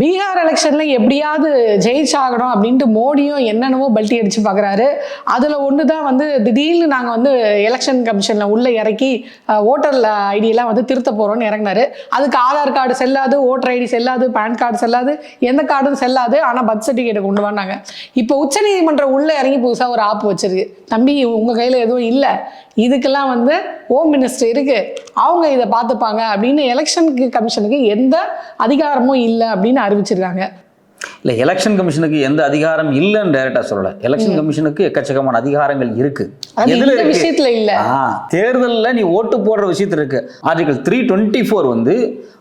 பீகார் எலெக்ஷன்ல எப்படியாவது ஜெயிச்சாகணும் அப்படின்ட்டு மோடியும் என்னென்னவோ பல்ட்டி அடிச்சு பார்க்குறாரு அதில் ஒன்று தான் வந்து திடீர்னு நாங்கள் வந்து எலெக்ஷன் கமிஷனில் உள்ளே இறக்கி ஓட்டர் ஐடியெல்லாம் வந்து திருத்த போகிறோம்னு இறங்கினாரு. அதுக்கு ஆதார் கார்டு செல்லாது ஓட்டர் ஐடி செல்லாது பேன் கார்டு செல்லாது எந்த கார்டும் செல்லாது ஆனால் பர்த் சர்டிஃபிகேட் கொண்டு வந்தாங்க. இப்போ உச்சநீதிமன்றம் உள்ளே இறங்கி புதுசாக ஒரு ஆப் வச்சிருக்கு. தம்பி உங்கள் கையில் எதுவும் இல்லை. இதுக்கெல்லாம் வந்து ஹோம் மினிஸ்டர் இருக்கு. அவங்க இதை பார்த்துப்பாங்க அப்படின்னு எலெக்ஷன் கமிஷனுக்கு எந்த அதிகாரமும் இல்லை அப்படின்னு அறிவிச்சிருக்காங்க. இல்லை எலெக்ஷன் கமிஷனுக்கு எந்த அதிகாரம் இல்லைன்னு டைரக்டா சொல்லல. எலெக்ஷன் கமிஷனுக்கு எக்கச்சக்கமான அதிகாரங்கள் இருக்கு. விஷயத்துல இல்ல. தேர்தலில் நீ ஓட்டு போடுற விஷயத்துல இருக்கு. ஆர்டிகல் த்ரீ டுவெண்ட்டி ஃபோர் வந்து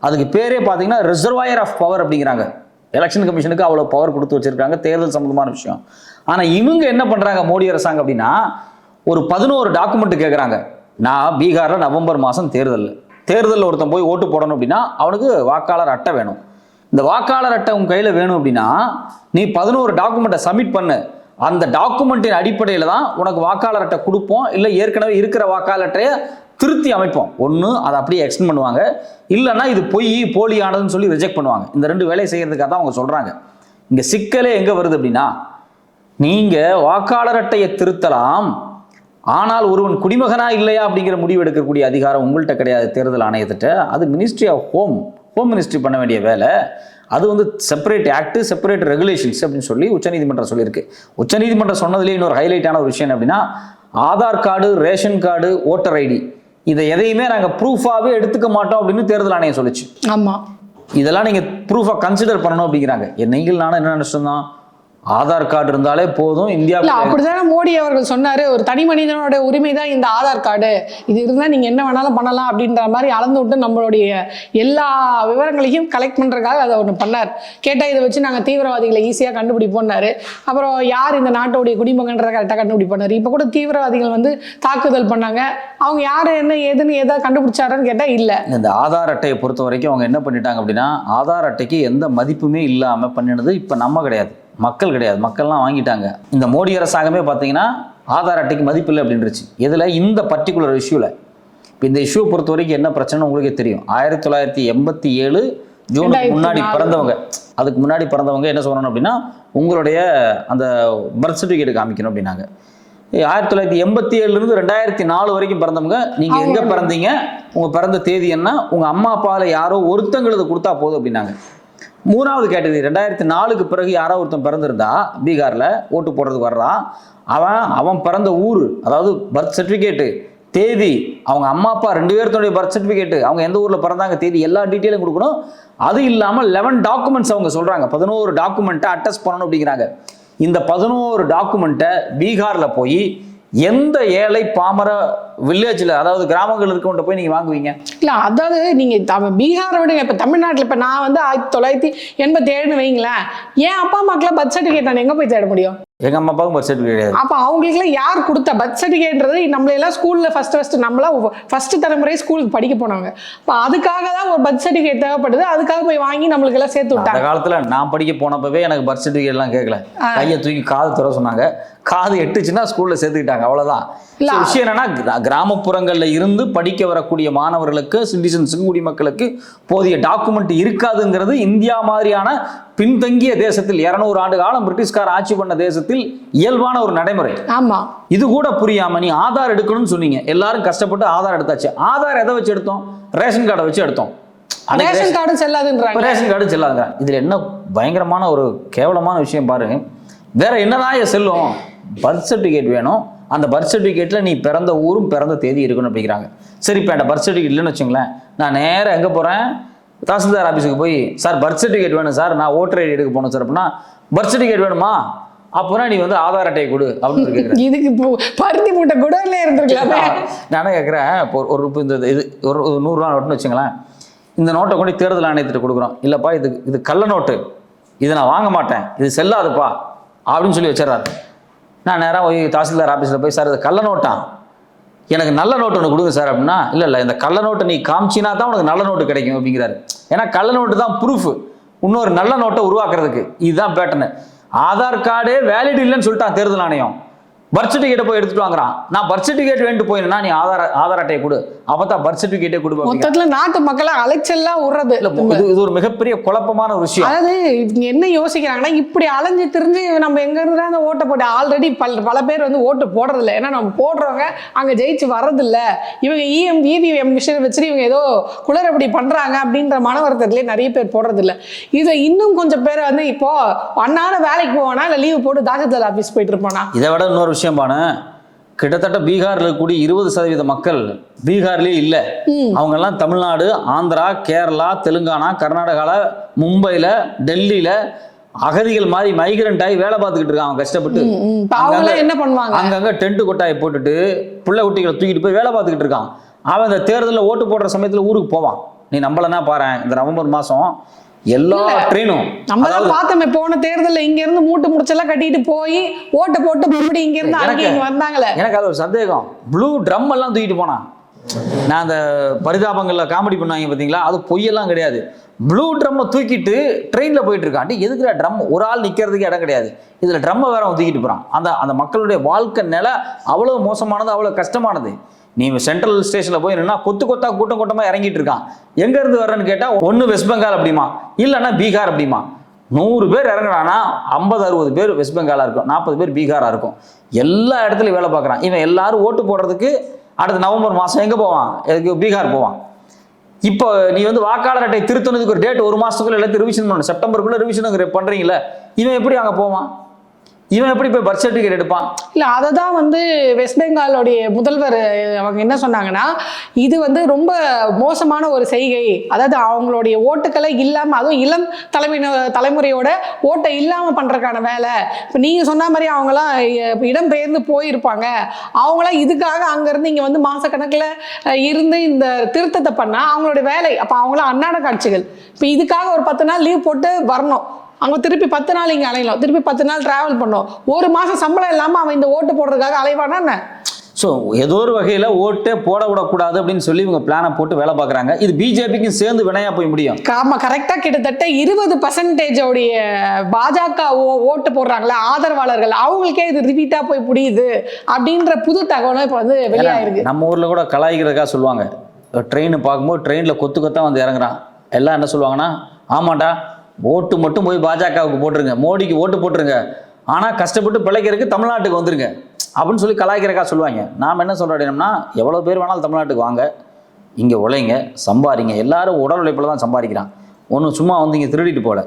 அதுக்கு பேரே பார்த்தீங்கன்னா ரிசர்வாயர் ஆஃப் பவர் அப்படிங்கிறாங்க. எலெக்ஷன் கமிஷனுக்கு அவ்வளோ பவர் கொடுத்து வச்சிருக்காங்க தேர்தல் சம்பந்தமான விஷயம். ஆனால் இவங்க என்ன பண்றாங்க மோடி அரசாங்கம் அப்படின்னா ஒரு பதினோரு டாக்குமெண்ட் கேட்குறாங்க நான் பீகாரில் நவம்பர் மாதம் தேர்தல் தேர்தலில் ஒருத்தன் போய் ஓட்டு போடணும் அப்படின்னா அவனுக்கு வாக்காளர் அட்டை வேணும். இந்த வாக்காளர் அட்டை உன் கையில் வேணும் அப்படின்னா நீ பதினோரு டாக்குமெண்ட்டை சப்மிட் பண்ணு. அந்த டாக்குமெண்ட்டின் அடிப்படையில் தான் உனக்கு வாக்காளர் அட்டை கொடுப்போம். இல்லை ஏற்கனவே இருக்கிற வாக்காளர் அட்டையை திருத்தி அமைப்போம். ஒன்று அதை அப்படியே எக்ஸ்டெண்ட் பண்ணுவாங்க. இல்லைன்னா இது பொய் போலியானதுன்னு சொல்லி ரிஜெக்ட் பண்ணுவாங்க. இந்த ரெண்டு வேலையை செய்கிறதுக்காக தான் அவங்க சொல்கிறாங்க இங்கே சிக்கலே எங்கே வருது அப்படின்னா நீங்கள் வாக்காளர் அட்டையை திருத்தலாம். ஆனால் ஒருவன் குடிமகனா இல்லையா அப்படிங்கிற முடிவு எடுக்கக்கூடிய அதிகாரம் உங்கள்கிட்ட கிடையாது தேர்தல் ஆணையத்திட்ட. அது ministry of home home ministry பண்ண வேண்டிய வேலை அது வந்து செப்பரேட் ஆக்ட் செப்பரேட் ரெகுலேஷன்ஸ் அப்படின்னு சொல்லி உச்சநீதிமன்றம் சொல்லியிருக்கு. உச்சநீதிமன்றம் சொன்னதுலேயே இன்னொரு ஹைலைட்டான ஒரு விஷயம் அப்படின்னா Aadhaar card ration card voter ID இதை எதையுமே நாங்கள் ப்ரூஃபாகவே எடுத்துக்க மாட்டோம் அப்படின்னு தேர்தல் ஆணையம் சொல்லுச்சு. ஆமா. இதெல்லாம் நீங்கள் ப்ரூஃபாக கன்சிடர் பண்ணணும் அப்படிங்கிறாங்க. நீங்கள் நானும் என்ன நினச்சிருந்தோம் ஆதார் கார்டு இருந்தாலே போதும். இந்தியாவுக்கு அப்படிதானே மோடி அவர்கள் சொன்னாரு. ஒரு தனி மனிதனோட உரிமை தான் இந்த ஆதார் கார்டு. இது இருந்தா நீங்க என்ன வேணாலும் பண்ணலாம் அப்படின்ற மாதிரி அளந்து விட்டு நம்மளுடைய எல்லா விவரங்களையும் கலெக்ட் பண்றதுக்காக அதை ஒன்று பண்ணார். கேட்டா இதை வச்சு நாங்க தீவிரவாதிகளை ஈஸியா கண்டுபிடிப்போம்னாரு. அப்புறம் யார் இந்த நாட்டோடைய குடிமகன்றதை கரெக்டாக கண்டுபிடிப்பாரு இப்போ கூட தீவிரவாதிகள் வந்து தாக்குதல் பண்ணாங்க. அவங்க யார் என்ன ஏதுன்னு ஏதாவது கண்டுபிடிச்சாருன்னு கேட்டா இல்ல. இந்த ஆதார் அட்டையை பொறுத்த வரைக்கும் அவங்க என்ன பண்ணிட்டாங்க அப்படின்னா ஆதார் அட்டைக்கு எந்த மதிப்புமே இல்லாமல் பண்ணினது இப்போ நம்ம கிடையாது. மக்கள் கிடையாது. மக்கள்லாம் வாங்கிட்டாங்க. இந்த மோடி அரசாங்கமே பார்த்தீங்கன்னா ஆதார் அட்டைக்கு மதிப்பு இல்லை அப்படின்றுச்சு. இதில் இந்த பர்டிகுலர் இஷ்யூவில் இப்போ இந்த இஷ்யூ பொறுத்த வரைக்கும் என்ன பிரச்சனை உங்களுக்கே தெரியும். ஆயிரத்தி தொள்ளாயிரத்தி எண்பத்தி ஏழு ஜூனுக்கு முன்னாடி. பிறந்தவங்க. அதுக்கு முன்னாடி பிறந்தவங்க என்ன சொல்லணும் அப்படின்னா உங்களுடைய அந்த பர்த் சர்டிஃபிகேட் காமிக்கணும் அப்படின்னாங்க. ஆயிரத்தி தொள்ளாயிரத்தி எண்பத்தி ஏழுலேருந்து ரெண்டாயிரத்தி நாலு வரைக்கும் பிறந்தவங்க நீங்கள் எங்கே பிறந்தீங்க? உங்கள் பிறந்த தேதி என்ன? உங்கள் அம்மா அப்பாவில் யாரோ ஒருத்தங்களுக்கு கொடுத்தா போதும் அப்படின்னாங்க. மூணாவது கேட்டகரி ரெண்டாயிரத்தி நாலுக்கு பிறகு யாரோ ஒருத்தன் பிறந்திருந்தா பீகாரில் ஓட்டு போடுறதுக்கு வர்றான். அவன் அவன் பிறந்த ஊர் அதாவது பர்த் சர்டிஃபிகேட்டு தேதி அவங்க அம்மா அப்பா ரெண்டு பேர்த்தோடைய பர்த் சர்டிஃபிகேட்டு அவங்க எந்த ஊரில் பிறந்தாங்க தேதி எல்லா டீட்டெயிலும் கொடுக்கணும். அது இல்லாமல் லெவன் டாக்குமெண்ட்ஸ் அவங்க சொல்கிறாங்க பதினோரு டாக்குமெண்ட்டை அட்டஸ்ட் பண்ணணும் அப்படிங்கிறாங்க. இந்த பதினோரு டாக்குமெண்ட்டை பீகாரில் போய் எந்த ஏழை பாமர வில்லேஜில் அதாவது கிராமங்கள் இருக்கவன்ட்ட போய் நீங்கள் வாங்குவீங்க? இல்ல அதாவது நீங்க த- பீகாரை விடுங்க. இப்ப தமிழ்நாட்டுல இப்ப நான் வந்து ஆயிரத்தி தொள்ளாயிரத்தி எண்பத்தி ஏழுன்னு வைங்களேன். என் அப்பா அம்மாக்கெல்லாம் பர்த் சர்டிஃபிகேட் நான் எங்க போய் தேட முடியும்? எங்கள் அம்மா அப்பாவுக்கும் பர்த் சர்டிஃபிகேட் அப்ப அவங்களுக்குலாம் யார் கொடுத்த பர்த் சர்டிஃபிகேட்ன்றது நம்மள எல்லாம் ஸ்கூல்ல ஃபர்ஸ்ட் ஃபர்ஸ்ட் நம்மளாம் ஃபர்ஸ்ட் தலைமுறை ஸ்கூலுக்கு படிக்க போனவங்க. அப்ப அதுக்காக தான் ஒரு பர்த் சர்டிஃபிகேட் தேவைப்படுது. அதுக்காக போய் வாங்கி நம்மளுக்கு எல்லாம் சேர்த்து அந்த விட்டாங்க. காலத்துல நான் படிக்க போனப்பவே எனக்கு பர்த் சர்டிஃபிகேட் எல்லாம் கேட்கல கையை தூக்கி காது தர சொன்னாங்க. காது எட்டுச்சுன்னா ஸ்கூல்ல சேர்த்துக்கிட்டாங்க அவ்வளவுதான். விஷயம் என்னன்னா கிரா- கிராமப்புறங்கள்ல இருந்து படிக்க வரக்கூடிய மாணவர்களுக்கு சிட்டிசன்ஸுக்கு குடிமக்களுக்கு போதிய டாக்குமெண்ட் இருக்காதுங்கிறது இந்தியா மாதிரியான பின்தங்கிய தேசத்தில் இருநூறு ஆண்டு காலம் பிரிட்டிஷ்கார் ஆட்சி பண்ண தேசத்தில் இயல்பான ஒரு நடைமுறை. ஆமா. இது கூட புரியாம நீ ஆதார் எடுக்கணும்னு சொன்னீங்க. எல்லாரும் கஷ்டப்பட்டு ஆதார் எடுத்தாச்சு. ஆதார் எதை வச்சு எடுத்தோம்? ரேஷன் கார்டை வச்சு எடுத்தோம். ரேஷன் கார்டும் செல்லாதுன்றாங்க. ரேஷன் கார்டு செல்லாதுங்க இதில் என்ன பயங்கரமான ஒரு கேவலமான விஷயம் பாருங்க வேற என்னதான் செல்லும்? பர்த் சர்டிஃபிகேட் வேணும். அந்த பர்த் சர்டிஃபிகேட்டில் நீ பிறந்த ஊரும் பிறந்த தேதி இருக்கணும் அப்படிங்கிறாங்க. சரி இப்போ என்கிட்ட பர்த் சர்டிஃபிகேட் இல்லைன்னு வச்சுங்களேன். நான் நேராக எங்கே போகிறேன் தாசில்தார் ஆஃபீஸுக்கு போய் சார் பர்த் சர்டிஃபிகேட் வேணும் சார். நான் ஓட்டர் ஐடி எடுக்க போகணும் சார். அப்படின்னா பர்த் சர்டிஃபிகேட் வேணுமா? அப்புறம் நீ வந்து ஆதார் அட்டையை கொடு. அப்படின்னு கேட்குறேன் இதுக்கு பருத்தி மூட்டை குடோன்ல இருந்திருக்கலாமே. நானே கேட்குறேன் இப்போ ஒரு- இந்த இது ஒரு நூறுரூவா நோட்டுன்னு வச்சுங்களேன். இந்த நோட்டை கொண்டு தேர்தல் ஆணையத்திட்ட கொடுக்குறோம். இல்லைப்பா இது இது கள்ள நோட்டு. இதை நான் வாங்க மாட்டேன். இது செல்லாதுப்பா. அப்படின்னு சொல்லி வச்சிடறாரு. நான் நேராக போய் தாசில்தார் ஆஃபீஸில் போய் சார் இது கள்ள நோட்டா? எனக்கு நல்ல நோட்டு ஒன்று கொடுங்க சார் அப்படின்னா இல்லை இல்லை இந்த கள்ள நோட்டை நீ காமிச்சினா தான் உனக்கு நல்ல நோட்டு கிடைக்கும் அப்படிங்கிறாரு. ஏன்னா கள்ள நோட்டு தான் ப்ரூஃப் இன்னொரு நல்ல நோட்டை உருவாக்குறதுக்கு. இதுதான் பேட்டர்னு ஆதார் கார்டே வேலிட் இல்லைன்னு சொல்லிட்டான் தேர்தல் ஆணையம். பர்த் சர்டிஃபிகேட்டை போய் எடுத்துகிட்டு வாங்குறான். நான் பர்த் சர்டிஃபிகேட் வேண்டு போயிருந்தா நீ ஆதார் ஆதார் அட்டையை கொடு. அப்பதான் பர்த் சர்டிபிகேட்டே கொடுப்பாங்க மொத்தத்துல நாட்டு மக்களை அலைச்சல்லாம் விடுறது இல்ல இது இது ஒரு மிகப்பெரிய குழப்பமான ஒரு விஷயம். அதாவது என்ன யோசிக்கிறாங்கன்னா இப்படி அலைஞ்சு திரிஞ்சு நம்ம எங்க இருந்து அந்த ஓட்டை போட்டு ஆல்ரெடி பல பல பேர் வந்து ஓட்டு போடுறது இல்ல ஏன்னா நம்ம போடுறவங்க அங்க ஜெயிச்சு வர்றதில்ல. இவங்க இஎம் இவிஎம் மிஷின் வச்சுட்டு இவங்க ஏதோ குளறுபடி பண்றாங்க அப்படின்ற மன வருத்தத்திலே நிறைய பேர் போடுறது இல்ல இதை இன்னும் கொஞ்சம் பேர் வந்து இப்போ அண்ணாட வேலைக்கு போவானா இல்ல லீவு போட்டு தாசில்தார் ஆபீஸ் போயிட்டு இருப்பானா? இதை விட இன்னொரு விஷயம் பானு கிட்டத்தட்ட பீகார்ல இருக்கக்கூடிய இருபது சதவீத மக்கள் பீகார்லயே இல்ல. அவங்க எல்லாம் தமிழ்நாடு ஆந்திரா கேரளா தெலுங்கானா கர்நாடகால மும்பைல டெல்லியில அகதிகள் மாதிரி மைக்ரண்ட் ஆகி வேலை பார்த்துக்கிட்டு இருக்காங்க. கஷ்டப்பட்டு. என்ன பண்ணுவாங்க? அங்கங்க டென்ட் கொட்டாயை போட்டுட்டு பிள்ளை குட்டிகளை தூக்கிட்டு போய் வேலை பார்த்துக்கிட்டு இருக்கான். அவன் இந்த தேர்தலில் ஓட்டு போடுற சமயத்துல ஊருக்கு போவான். நீ நம்பலன்னா பாரேன். இந்த நவம்பர் மாசம் எல்லா ட்ரெயினும் நம்ம தான் பார்த்தோமே போன தேர்தல்ல இங்க இருந்து மூட்டு முடிச்செல்லாம் கட்டிட்டு போய் ஓட்டு போட்டு மறுபடியும் இங்க இருந்து அங்கே வந்தாங்களே. எனக்கு அது ஒரு சந்தேகம். ப்ளூ ட்ரம் எல்லாம் தூக்கிட்டு போனான். நான் அந்த பரிதாபங்களில் காமெடி பண்ணுவாங்க பார்த்தீங்களா? அது பொய்யெல்லாம் கிடையாது. ப்ளூ ட்ரம்மை தூக்கிட்டு ட்ரெயினில் போயிட்டு இருக்கான். டேய், ட்ரம் ஒரு ஆள் நிற்கிறதுக்கு இடம் கிடையாது. இதில் ட்ரம்மை வேற அவன் தூக்கிட்டு போகிறான் அந்த அந்த மக்களுடைய வாழ்க்கை நிலை அவ்வளோ மோசமானது அவ்வளோ கஷ்டமானது. நீ சென்ட்ரல் ஸ்டேஷனில் போய் நின்னா கொத்து கொத்தா கூட்டம் கூட்டமாக இறங்கிட்டு இருக்கான். எங்கேருந்து வர்றேன்னு கேட்டால் ஒன்று வெஸ்ட் பெங்கால் அப்படிமா. இல்லைன்னா பீகார் அப்படிமா. நூறு பேர் இறங்குறான்னா ஐம்பது அறுபது பேர் வெஸ்ட் பெங்காலாக இருக்கும். நாற்பது பேர் பீகாராக இருக்கும். எல்லா இடத்துலையும் வேலை பார்க்குறான். இவன் எல்லாரும் ஓட்டு போடுறதுக்கு அடுத்த நவம்பர் மாதம் எங்கே போவான்? எதுக்கு? பீகார் போவான். இப்போ நீ வந்து வாக்காளர் அட்டை திருத்தணுதுக்கு ஒரு டேட் ஒரு மாதத்துக்குள்ளே எல்லாத்தையும் ரிவிஷன் பண்ணணும். செப்டம்பருக்குள்ளே ரிவிஷன் பண்ணுறீங்களே இவன் எப்படி அங்கே போவான்? இவன் எப்படி போய் பர்த் சர்டிஃபிகேட் எடுப்பான்? இல்லை அதை தான் வந்து வெஸ்ட் பெங்காலோடைய முதல்வர் அவங்க என்ன சொன்னாங்கன்னா இது வந்து ரொம்ப மோசமான ஒரு செய்கை. அதாவது அவங்களுடைய ஓட்டுக்களை இல்லாமல் அதுவும் இளம் தலைமையின தலைமுறையோட ஓட்டை இல்லாமல் பண்ணுறதுக்கான வேலை. இப்போ நீங்கள் சொன்ன மாதிரி அவங்களாம் இடம் இடம்பெயர்ந்து போயிருப்பாங்க. அவங்களாம் இதுக்காக அங்கேருந்து இருந்து வந்து மாதக்கணக்கில் இருந்து இந்த திருத்தத்தை பண்ணால் அவங்களுடைய வேலை. அப்போ அவங்களாம் அன்னாட காட்சிகள். இப்போ இதுக்காக ஒரு பத்து நாள் லீவ் போட்டு வரணும். அவங்க திருப்பி பத்து நாள் இங்கே அலையலாம். திருப்பி பத்து நாள் டிராவல் பண்ணோம். ஒரு மாசம் சம்பளம் இல்லாம அவன் இந்த ஓட்டு போடுறதுக்காக அலைவானா என்ன? ஸோ ஏதோ ஒரு வகையில் ஓட்டே போட விடக்கூடாது அப்படின்னு சொல்லி இவங்க பிளானை போட்டு வேலை பார்க்குறாங்க. இது பிஜேபிக்கும் சேர்ந்து வினையா போய் முடியும். ஆமா கரெக்டா கிட்டத்தட்ட இருபது பர்சன்டேஜோடைய பாஜக ஓட்டு போடுறாங்களே ஆதரவாளர்கள். அவங்களுக்கே இது ரிப்பீட்டா போய் புரியுது அப்படின்ற புது தகவலும் இப்போ வந்து வெளியாயிருக்கு. நம்ம ஊரில் கூட கலாய்க்கிறதுக்காக சொல்லுவாங்க. ட்ரெயின் பார்க்கும்போது ட்ரெயினில் கொத்து கொத்தா வந்து இறங்குறான். எல்லாம் என்ன சொல்லுவாங்கன்னா ஆமாண்டா ஓட்டு மட்டும் போய் பாஜகவுக்கு போட்டுருங்க மோடிக்கு ஓட்டு போட்டுருங்க. ஆனால் கஷ்டப்பட்டு பிழைக்கிறதுக்கு தமிழ்நாட்டுக்கு வந்துருங்க. அப்படின்னு சொல்லி கலாய்க்கிறக்கா சொல்லுவாங்க. நாம் என்ன சொல்கிறோம்னா எவ்வளோ பேர் வேணாலும் தமிழ்நாட்டுக்கு வாங்க இங்கே உழைங்க சம்பாதிங்க. எல்லாரும் உடல் உழைப்பில் தான் சம்பாதிக்கிறான். ஒன்றும் சும்மா வந்து இங்கே திருடிட்டு போல.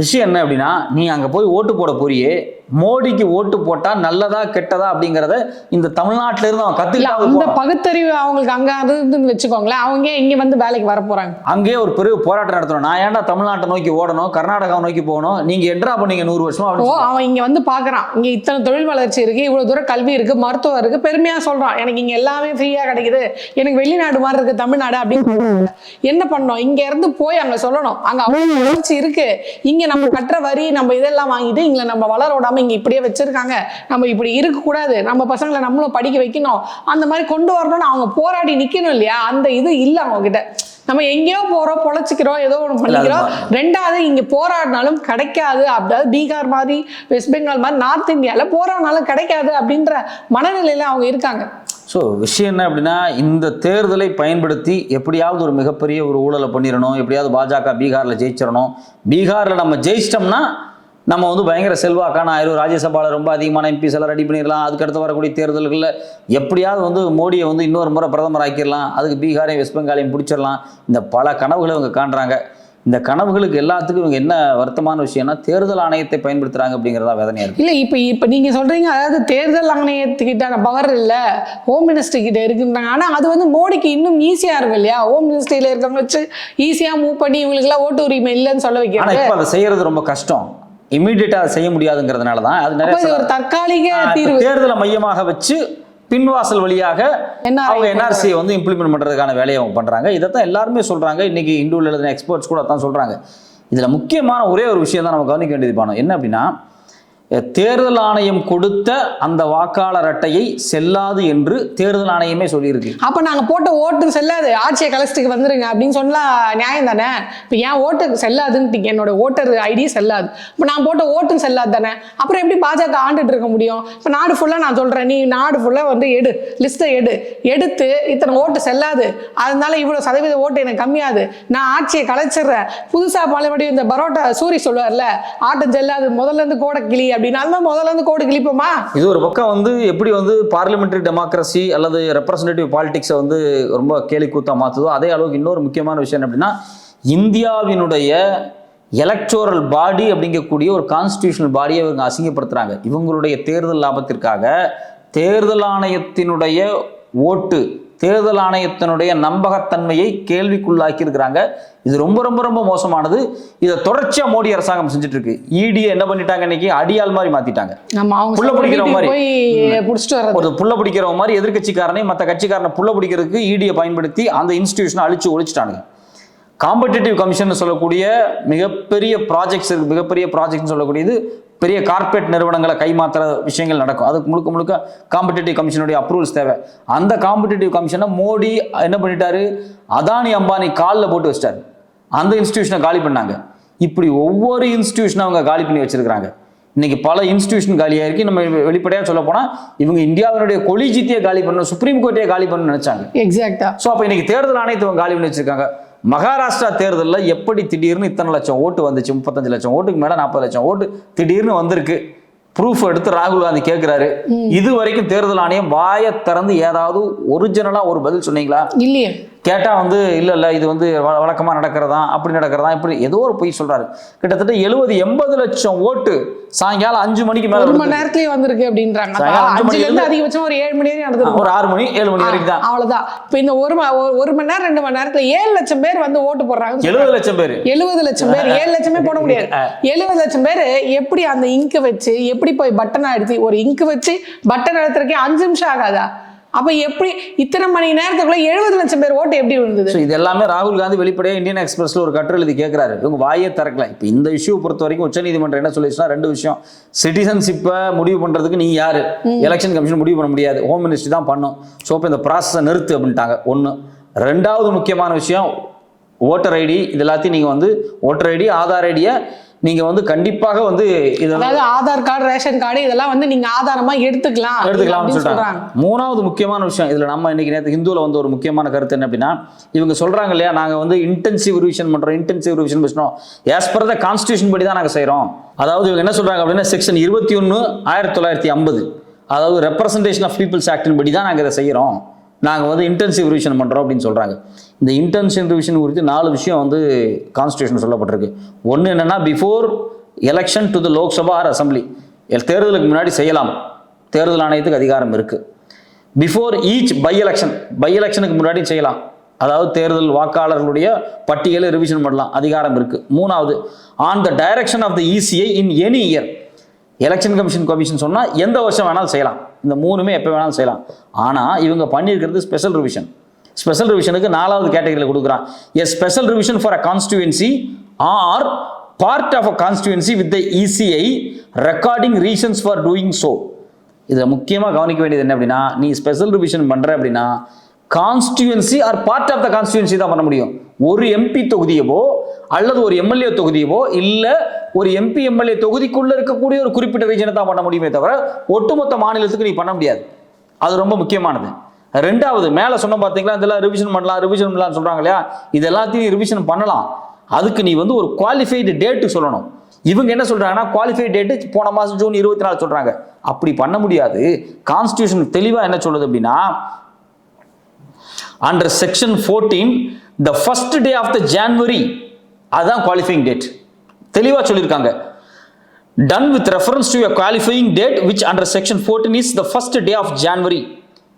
விஷயம் என்ன அப்படின்னா நீ அங்கே போய் ஓட்டு போட போறியே மோடிக்கு ஓட்டு போட்டால் நல்லதா கெட்டதா அப்படிங்கிறத இந்த தமிழ்நாட்டில இருந்து அவன் கற்றுக்கிட்டாவது அந்த பகுத்தறிவு அவங்களுக்கு அங்க இருந்துன்னு வச்சுக்கோங்களேன். அவங்க இங்க வந்து வேலைக்கு வர போறாங்க. அங்கேயே ஒரு பெரிய போராட்டம் நடத்தணும். நான் ஏன்டா தமிழ்நாட்டை நோக்கி ஓடணும் கர்நாடகாவை நோக்கி போகணும்? நீங்க என்றா பண்ணீங்க நூறு வருஷமா ஓ. அவன் இங்க வந்து பாக்குறான். இங்க இத்தனை தொழில் வளர்ச்சி இருக்கு இவ்வளவு தூரம் கல்வி இருக்கு மருத்துவம் இருக்கு பெருமையா சொல்றான். எனக்கு இங்க எல்லாமே ஃப்ரீயா கிடைக்குது. எனக்கு வெளிநாடு மாதிரி இருக்கு தமிழ்நாடு அப்படின்னு. என்ன பண்ணோம் இங்க இருந்து போய் அங்க சொல்லணும். அங்க அவ்வளவு வளர்ச்சி இருக்கு. இங்க நம்ம கட்டுற வரி நம்ம இதெல்லாம் வாங்கிட்டு இங்க நம்ம வளர விடாம இங்க இப்படியே வச்சிருக்காங்க. நம்ம இப்படி இருக்க கூடாது நம்ம பசங்களை நம்மளும் படிக்க வைக்கணும். அந்த மாதிரி கொண்டு வரணும்னு அவங்க போராடி நிக்கணும் இல்லையா? அந்த இது இல்ல அவங்க கிட்ட நம்ம எங்கேயோ போறோம் பொழைச்சிக்கிறோம் ஏதோ ஒன்று பண்ணிக்கிறோம். ரெண்டாவது இங்க போராடினாலும் கிடைக்காது. அதாவது பீகார் மாதிரி வெஸ்ட் பெங்கால் மாதிரி நார்த் இந்தியால போராடினாலும் கிடைக்காது அப்படின்ற மனநிலையில அவங்க இருக்காங்க. ஸோ விஷயம் என்ன அப்படின்னா இந்த தேர்தலை பயன்படுத்தி எப்படியாவது ஒரு மிகப்பெரிய ஒரு ஊழலை பண்ணிடணும். எப்படியாவது பாஜக பீகாரில் ஜெயிச்சிடணும். பீகாரில் நம்ம ஜெயிச்சிட்டோம்னா நம்ம வந்து பயங்கர செல்வாக்கான ஆயிரம் ராஜ்யசபாவில் ரொம்ப அதிகமான எம்பிஸ் எல்லாம் ரெடி பண்ணிடலாம். அதுக்கடுத்து வரக்கூடிய தேர்தல்களில் எப்படியாவது வந்து மோடியை வந்து இன்னொரு முறை பிரதமர் ஆக்கிடலாம். அதுக்கு பீகாரையும் வெஸ்ட் பெங்காலையும் பிடிச்சிடலாம். இந்த பல கனவுகளை இவங்க காண்றாங்க. இந்த கனவுகளுக்கு எல்லாத்துக்கும் இவங்க என்ன வருத்தமான விஷயம்னா தேர்தல் ஆணையத்தை பயன்படுத்துறாங்க அப்படிங்கிறதா வேதனையா இருக்கு. இல்ல இப்ப இப்ப நீங்க சொல்றீங்க அதாவது தேர்தல் ஆணையத்துக்கிட்ட பவர் இல்ல ஹோம் மினிஸ்டர் கிட்ட இருக்குன்றாங்க. ஆனா அது வந்து மோடிக்கு இன்னும் ஈஸியா இருக்கும் இல்லையா? ஹோம் மினிஸ்ட்ரியில இருக்கவங்க வச்சு ஈஸியா மூவ் பண்ணி இவங்களுக்கு எல்லாம் ஓட்டு உரிமை இல்லைன்னு சொல்ல வைக்கிறது. இப்போ அதை செய்யறது ரொம்ப கஷ்டம். இமீடியட்டா அதை செய்ய முடியாதுங்கிறதுனால தான் அது நிறைய இது ஒரு தற்காலிக தீர்வு. தேர்தலை மையமாக வச்சு பின்வாசல் வழியாக அவங்க என்ஆர்சியை வந்து இம்ப்ளிமெண்ட் பண்றதுக்கான வேலையை அவங்க பண்றாங்க. இதைத்தான் எல்லாருமே சொல்றாங்க. இன்னைக்கு இந்துவில் எழுதின எக்ஸ்பர்ட்ஸ் கூட தான் சொல்றாங்க. இதுல முக்கியமான ஒரே ஒரு விஷயம் தான் நம்ம கவனிக்க வேண்டியது பானம் என்ன அப்படின்னா தேர்தல் ஆணையம் கொடுத்த அந்த வாக்காளர் அட்டையை செல்லாது என்று தேர்தல் ஆணையமே சொல்லியிருக்கு. அப்ப நாங்க போட்ட ஓட்டு செல்லாது. ஆட்சியை கலசத்துக்கு வந்துருங்க அப்படின்னு சொன்னா நியாயம் தானே? இப்போ ஏன் ஓட்டு செல்லாதுன்ட்டீங்க. என்னோட ஓட்டர் ஐடி செல்லாது. இப்போ நான் போட்ட ஓட்டும் செல்லாது தானே? அப்புறம் எப்படி பாஜக ஆண்டுட்டு இருக்க முடியும்? இப்போ நாடு ஃபுல்லா நான் சொல்றேன். நீ நாடு ஃபுல்லா வந்து எடு. லிஸ்ட்டை எடு. எடுத்து இத்தனை ஓட்டு செல்லாது. அதனால இவ்வளவு சதவீத ஓட்டு எனக்கு கம்மியாது. நான் ஆட்சியை கலைச்சிடுறேன். புதுசா மறுபடியும் இந்த பரோட்டா சூரி சொல்லுவார்ல ஆட்டம் செல்லாது. முதல்ல இருந்து கோடை கிளி அப்படின்னாலும் முதல்ல வந்து கோடு கிழிப்போமா? இது ஒரு பக்கம் வந்து எப்படி வந்து பார்லிமெண்ட்ரி டெமோக்ரஸி அல்லது ரெப்ரசன்டேட்டிவ் பாலிடிக்ஸை வந்து ரொம்ப கேலி கூத்தா மாற்றுதோ அதே அளவுக்கு இன்னொரு முக்கியமான விஷயம் அப்படின்னா இந்தியாவினுடைய எலக்டோரல் பாடி அப்படிங்கக்கூடிய ஒரு கான்ஸ்டியூஷனல் பாடியை இவங்க அசிங்கப்படுத்துறாங்க. இவங்களுடைய தேர்தல் லாபத்திற்காக தேர்தல் ஆணையத்தினுடைய ஓட்டு தேர்தல் ஆணையத்தினுடைய நம்பகத்தன்மையை கேள்விக்குள்ளாக்கி இருக்கிறாங்க இது ரொம்ப ரொம்ப ரொம்ப மோசமானது. இதை தொடர்ச்சியா மோடி அரசாங்கம் செஞ்சுட்டு இருக்கு இடியை என்ன பண்ணிட்டாங்க இன்னைக்கு? அடியால் மாதிரி மாத்திட்டாங்க. புள்ள பிடிக்கிற மாதிரி. ஒரு புள்ள பிடிக்கிறவங்க மாதிரி எதிர்க்கட்சிக்காரனை மற்ற கட்சிக்காரனை புள்ள பிடிக்கிறதுக்கு இடியை பயன்படுத்தி அந்த இன்ஸ்டிடியூஷனை அழிச்சு ஒழிச்சிட்டானுங்க. காம்படிட்டிவ் கமிஷன் சொல்லக்கூடிய மிகப்பெரிய ப்ராஜெக்ட்ஸ் இருக்கு. மிகப்பெரிய ப்ராஜெக்ட்னு சொல்லக்கூடியது பெரிய கார்ப்பரேட் நிறுவனங்களை கைமாத்துற விஷயங்கள் நடக்கும். அதுக்கு முழுக்க முழுக்க காம்படிட்டிவ் கமிஷனுடைய அப்ரூவல்ஸ் தேவை. அந்த காம்படிட்டிவ் கமிஷனை மோடி என்ன பண்ணிட்டாரு? அதானி அம்பானி காலில் போட்டு வச்சிட்டாரு. அந்த இன்ஸ்டிடியூஷனை காலி பண்ணாங்க. இப்படி ஒவ்வொரு இன்ஸ்டிடியூஷனை அவங்க காலி பண்ணி வச்சிருக்காங்க இன்னைக்கு பல இன்ஸ்டிடியூஷன் காலியாக இருக்கு நம்ம வெளிப்படையாக சொல்ல போனால் இவங்க இந்தியாவினுடைய கொலிஜித்தியை காலி பண்ணணும் சுப்ரீம் கோர்ட்டையே காலி பண்ணணும்னு நினைச்சாங்க. எக்ஸாக்டா ஸோ அப்போ இன்னைக்கு தேர்தல் ஆணையத்தை காலி பண்ணி வச்சிருக்காங்க. மகாராஷ்டிரா தேர்தலில் எப்படி திடீர்னு இத்தனை லட்சம் ஓட்டு வந்துச்சு? முப்பத்தஞ்சு லட்சம் ஓட்டுக்கு மேலே நாற்பது லட்சம் ஓட்டு திடீர்னு வந்திருக்கு. ப்ரூஃப் எடுத்து ராகுல் காந்தி கேட்குறாரு இது வரைக்கும் தேர்தல் ஆணையம் வாயை திறந்து ஏதாவது ஒரிஜினலாக ஒரு பதில் சொன்னீங்களா? இல்லையே. கேட்டால் வந்து இல்லை இல்லை இது வந்து வ- வழக்கமா நடக்கிறதா? அப்படி நடக்கிறதா? இப்படி ஏதோ ஒரு பொய் சொல்றாரு. கிட்டத்தட்ட எழுபது எண்பது லட்சம் ஓட்டு சாயங்காலம் அஞ்சு மணிக்கு மேல ஒரு. மணி நேரத்திலேயே வந்திருக்கு அப்படின்றாங்க. அப்ப சாயங்காலம் அஞ்சு அஞ்சுல இருந்து மணில அதிகபட்சம் ஒரு ஏழு மணி வரையும் நடந்திருக்கும். ஒரு ஆறு மணி ஏழு மணி வரைக்கும் தான். அவ்வளவுதான். இப்ப இந்த ஒரு- ஒரு மணி நேரம் ரெண்டு மணி நேரத்துல ஏழு லட்சம் பேர் வந்து ஓட்டு போடுறாங்க எழுபது லட்சம் பேர். எழுபது லட்சம் பேர். ஏழு லட்சமே போட முடியாது. எழுபது லட்சம் பேர் எப்படி அந்த இங்க் வச்சு எப்படி போய் பட்டன் அழுத்தி ஒரு இங்க் வச்சு பட்டன் அழுத்துறக்கே அஞ்சு நிமிஷம் ஆகாதா? அப்ப எப்படி இத்தனை மணி நேரத்துக்குள்ள எழுபது லட்சம் பேர் ஓட்டு எப்படி விழுந்தது? ஸோ இது எல்லாமே ராகுல் காந்தி வெளிப்படையாக இந்தியன் எக்ஸ்பிரஸ்ல ஒரு கட்டுரை எழுதி கேட்குறாரு இவங்க வாயே திறக்கல. இப்போ இந்த இஷ்யூ பொறுத்த வரைக்கும் உச்சநீதிமன்றம் என்ன சொல்லிச்சுன்னா ரெண்டு விஷயம். சிட்டிசன்ஷிப்பை முடிவு பண்ணுறதுக்கு நீ யாரு? எலெக்ஷன் கமிஷன் முடிவு பண்ண முடியாது. ஹோம் மினிஸ்ட்ரி தான் பண்ணும். ஸோ இப்போ இந்த ப்ராசஸை நிறுத்து அப்படின்ட்டாங்க. ஒன்று ரெண்டாவது முக்கியமான விஷயம் ஓட்டர் ஐடி இது எல்லாத்தையும் நீங்கள் வந்து ஓட்டர் ஐடி ஆதார் ஐடியை நீங்கள் வந்து கண்டிப்பாக வந்து அதாவது ஆதார் கார்டு ரேஷன் கார்டு இதெல்லாம் வந்து நீங்க ஆதாரமா எடுத்துக்கலாம். எடுத்துக்கலாம்னு சொல்றாங்க. மூணாவது முக்கியமான விஷயம் இதுல நம்ம இன்னைக்கு நேற்று ஹிந்துவில் வந்து ஒரு முக்கியமான கருத்து என்ன அப்படின்னா இவங்க சொல்றாங்க இல்லையா நாங்க வந்து இன்டென்சிவ் ரிவிஷன் பண்றோம் இன்டென்சிவ் ரிவிஷன் பேசணும் ஆஸ் பர் த கான்ஸ்டியூஷன் படி தான் நாங்க செய்றோம். அதாவது இவங்க என்ன சொல்றாங்க அப்படின்னா செக்ஷன் இருபத்தி ஒன்று ஆயிரத்தி தொள்ளாயிரத்தி ஐம்பது அதாவது ரெப்ரசன்டேஷன் ஆஃப் பீப்புள்ஸ் ஆக்டின் படி தான் நாங்க இதை செய்றோம். நாங்கள் வந்து இன்டென்சிவ் ரிவிஷன் பண்ணுறோம் அப்படின்னு சொல்கிறாங்க இந்த இன்டென்சிவ் ரிவிஷன் குறித்து நாலு விஷயம் வந்து கான்ஸ்டியூஷன் சொல்லப்பட்டிருக்கு. ஒன்று என்னன்னா before election to the Lok Sabha or assembly தேர்தலுக்கு முன்னாடி செய்யலாம். தேர்தல் ஆணையத்துக்கு அதிகாரம் இருக்குது before each by election by எலெக்ஷனுக்கு முன்னாடி செய்யலாம். அதாவது தேர்தல் வாக்காளர்களுடைய பட்டியலை ரிவிஷன் பண்ணலாம். அதிகாரம் இருக்குது மூணாவது on the direction of the ECI in any year election commission commission சொன்னால் எந்த வருஷம் வேணாலும் செய்யலாம். இந்த மூணுமே எப்போ வேணாலும் செய்யலாம். ஆனால் இவங்க பண்ணியிருக்கிறது ஸ்பெஷல் ரிவிஷன் ஸ்பெஷல் ரிவிஷனுக்கு நாலாவது கேட்டகரியில் கொடுக்குறான். A special revision for a constituency or part of a constituency with the ECI recording reasons for doing so இதை முக்கியமாக கவனிக்க வேண்டியது என்ன அப்படின்னா நீ ஸ்பெஷல் ரிவிஷன் பண்ணுற அப்படின்னா constituency or part of the constituency தான் பண்ண முடியும். ஒரு எம்பி தொகுதியவோ அல்லது ஒரு எம்எல்ஏ தொகுதியவோ இல்லை ஒரு எம்பி எம்எல்ஏ தொகுதிக்குள்ள இருக்கக்கூடிய ஒரு குறிப்பிட்ட ரீஜனை தான் பண்ண முடியுமே தவிர ஒட்டுமொத்த மாநிலத்துக்கு நீ பண்ண முடியாது. அது ரொம்ப முக்கியமானது. ரெண்டாவது மேலே சொன்ன பார்த்தீங்களா இதெல்லாம் ரிவிஷன் பண்ணலாம் ரிவிஷன் பண்ணலாம்னு சொல்கிறாங்க இல்லையா? இது எல்லாத்தையும் ரிவிஷன் பண்ணலாம். அதுக்கு நீ வந்து ஒரு குவாலிஃபைடு டேட்டு சொல்லணும். இவங்க என்ன சொல்கிறாங்கன்னா குவாலிஃபைட் டேட்டு போன மாதம் ஜூன் இருபத்தி நாலு சொல்கிறாங்க அப்படி பண்ண முடியாது. கான்ஸ்டியூஷன் தெளிவாக என்ன சொல்லுது அப்படின்னா under section fourteen the first day of the January அதுதான் குவாலிஃபைங் டேட் தெளிவாக சொல்லியிருக்காங்க. Done with reference to qualifying date which under section fourteen is the first day of January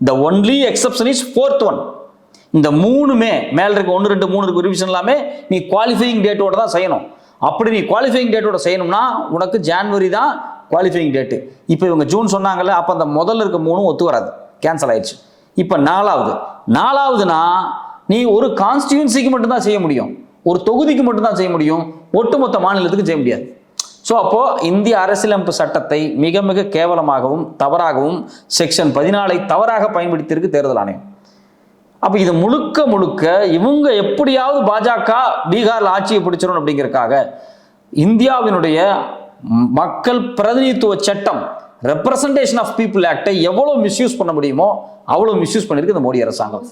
the only exception is fourth one இந்த மூணுமே மேல இருக்க ஒன்று ரெண்டு மூணு இருக்கு ரிவிஷன் எல்லாமே நீ குவாலிஃபைங் டேட்டோட தான் செய்யணும். அப்படி நீ குவாலிஃபைங் டேட்டோட செய்யணும்னா உனக்கு ஜான்வரி தான் குவாலிஃபைங் டேட்டு இப்போ இவங்க ஜூன் சொன்னாங்கல்ல அப்போ அந்த முதல்ல இருக்க மூணும் ஒத்து வராது. கேன்சல் ஆயிடுச்சு. இப்போ நாலாவது நாலாவதுனா நீ ஒரு கான்ஸ்டியூன்சிக்கு மட்டும்தான் செய்ய முடியும். ஒரு தொகுதிக்கு மட்டும்தான் செய்ய முடியும். ஒட்டுமொத்த மாநிலத்துக்கு செய்ய முடியாது. ஸோ அப்போது இந்திய அரசியலமைப்பு சட்டத்தை மிக மிக கேவலமாகவும் தவறாகவும் செக்ஷன் பதினாலை தவறாக பயன்படுத்தியிருக்கு தேர்தல் ஆணையம். அப்போ இது முழுக்க முழுக்க இவங்க எப்படியாவது பாஜக பீகாரில் ஆட்சியை பிடிச்சிடணும் அப்படிங்கிறக்காக இந்தியாவினுடைய மக்கள் பிரதிநிதித்துவ சட்டம் ரெப்ரசன்டேஷன் ஆஃப் பீப்புள் ஆக்டை எவ்வளோ மிஸ்யூஸ் பண்ண முடியுமோ அவ்வளோ மிஸ்யூஸ் பண்ணியிருக்கு இந்த மோடி அரசாங்கம்.